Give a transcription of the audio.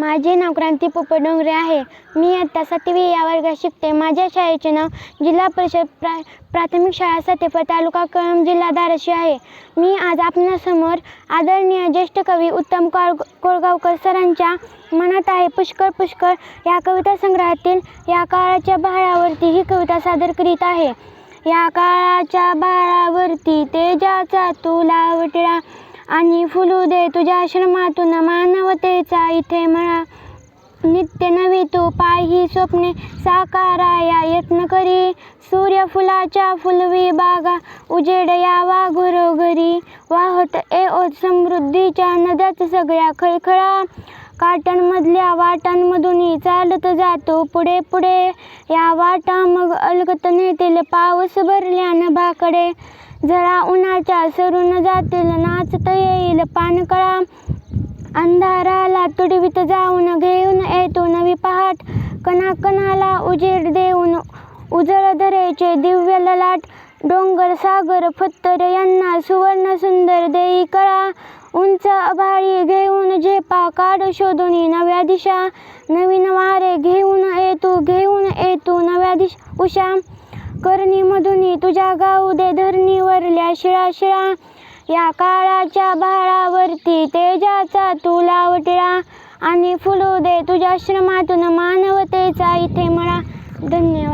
माझे नाव क्रांती पोपट डोंगरे आहे. मी इयत्ता सातवी या वर्गात शिकते. माझ्या शाळेचे नाव जिल्हा परिषद प्रा प्राथमिक शाळा सतेफळ तालुका कळंब जिल्हा धाराशिव आहे. मी आज आपणासमोर आदरणीय ज्येष्ठ कवी उत्तम कोळ कोळगावकर सरांच्या मनात आहे. पुष्कळ पुष्कळ या कविता संग्रहातील या काळाच्या बहारावरती ही कविता सादर करीत आहे. या काळाच्या बाळावरती तेजाचा तुला वटळा आणि फुलू दे तुझ्या आश्रमातून मानवतेचा इथे मळा. नित्य नवी तू पाही स्वप्ने साकाराया यत्न करी. सूर्यफुलाच्या फुलवी बागा उजेड यावा घरोघरी. वाहत ए ओत समृद्धीच्या नद्यात सगळ्या खळखळा. काटांमधल्या वाटांमधूनही चालत जातो पुढे पुढे. या वाटा मग अलगत नेतील पाऊस भरल्या नभाकडे जरा उन्हाच्या सरून जातील नाचता येईल. पानकळा अंधाराला तुडवीत जाऊन घेऊन येतो नवी पहाट. कणाकणाला उजेड देऊन उजळ धरेचे दिव्य ललाट. डोंगर सागर फत्तर यांना सुवर्ण सुंदर देई कळा. उंच अभाळी घेऊन झेपा काढ शोधून नव्या दिशा. नवीन वारे घेऊन येतो घेऊन येतो नव्या दिशा उषा. कर्णीमधून तुझ्या गाऊ दे धरणीवरल्या शिळा शिळा. या काळाच्या बहारावरती तेजाचा तू लावटिळा. आणि फुलू दे तुझ्या श्रमातून मानवतेचा इथे मळा. धन्यवाद